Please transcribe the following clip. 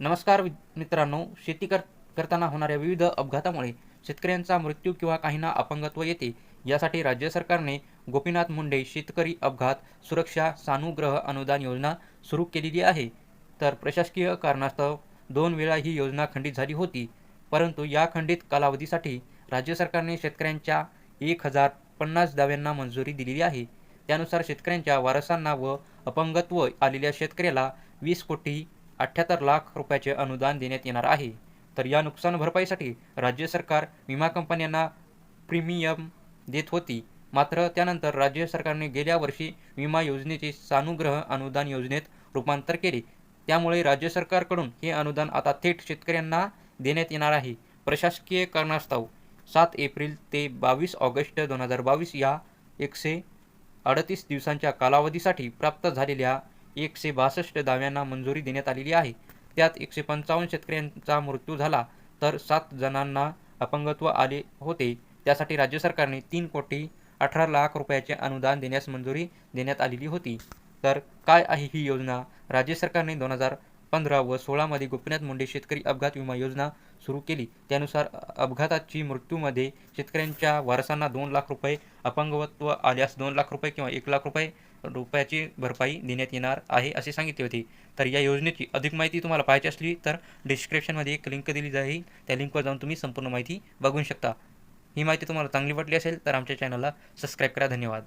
नमस्कार मित्रांनो शेती कर करताना होणाऱ्या विविध अपघातामुळे शेतकऱ्यांचा मृत्यू किंवा काहींना अपंगत्व येते यासाठी राज्य सरकारने गोपीनाथ मुंडे शेतकरी अपघात सुरक्षा सानुग्रह अनुदान योजना सुरू केलेली आहे. तर प्रशासकीय कारणास्तव दोन वेळा ही योजना खंडित झाली होती परंतु या खंडित कालावधीसाठी राज्य सरकारने शेतकऱ्यांच्या एक हजार पन्नास दाव्यांना मंजुरी दिलेली आहे. त्यानुसार शेतकऱ्यांच्या वारसांना व अपंगत्व आलेल्या शेतकऱ्याला वीस कोटी अठ्ठ्याहत्तर लाख रुपयाचे अनुदान देण्यात येणार आहे. तर या नुकसान भरपाईसाठी राज्य सरकार विमा कंपन्यांना प्रीमियम देत होती. मात्र त्यानंतर राज्य सरकारने गेल्या वर्षी विमा योजनेचे सानुग्रह अनुदान योजनेत रूपांतर केले. त्यामुळे राज्य सरकारकडून हे अनुदान आता थेट शेतकऱ्यांना देण्यात येणार आहे. प्रशासकीय कारणास्तव सात एप्रिल ते बावीस ऑगस्ट दोन हजार बावीस या एकशे अडतीस दिवसांच्या कालावधीसाठी प्राप्त झालेल्या एकशे बासष्ट दाव्यांना मंजुरी देण्यात आलेली आहे. त्यात एकशे पंचावन्न शेतकऱ्यांचा मृत्यू झाला तर सात जणांना अपंगत्व आले होते. त्यासाठी राज्य सरकारने तीन कोटी अठरा लाख रुपयाचे अनुदान देण्यास मंजुरी देण्यात आलेली होती. तर काय आहे ही योजना? राज्य सरकारने दोन हजार पंधरा व सोळामध्ये गोपीनाथ मुंडे शेतकरी अपघात विमा योजना सुरू केली. त्यानुसार अपघाताची मृत्यूमध्ये शेतकऱ्यांच्या वारसांना दोन लाख रुपये अपंगत्व आल्यास दोन लाख रुपये किंवा एक लाख रुपये रुपयाची भरपाई देण्यात येणार आहे असे सांगितले होते. तर या योजनेची अधिक माहिती तुम्हाला पाहायची असली तर डिस्क्रिप्शनमध्ये एक लिंक दिली जाईल. त्या लिंकवर जाऊन तुम्ही संपूर्ण माहिती बघू शकता. ही माहिती तुम्हाला चांगली वाटली असेल तर आमच्या चॅनलला सबस्क्राईब करा. धन्यवाद.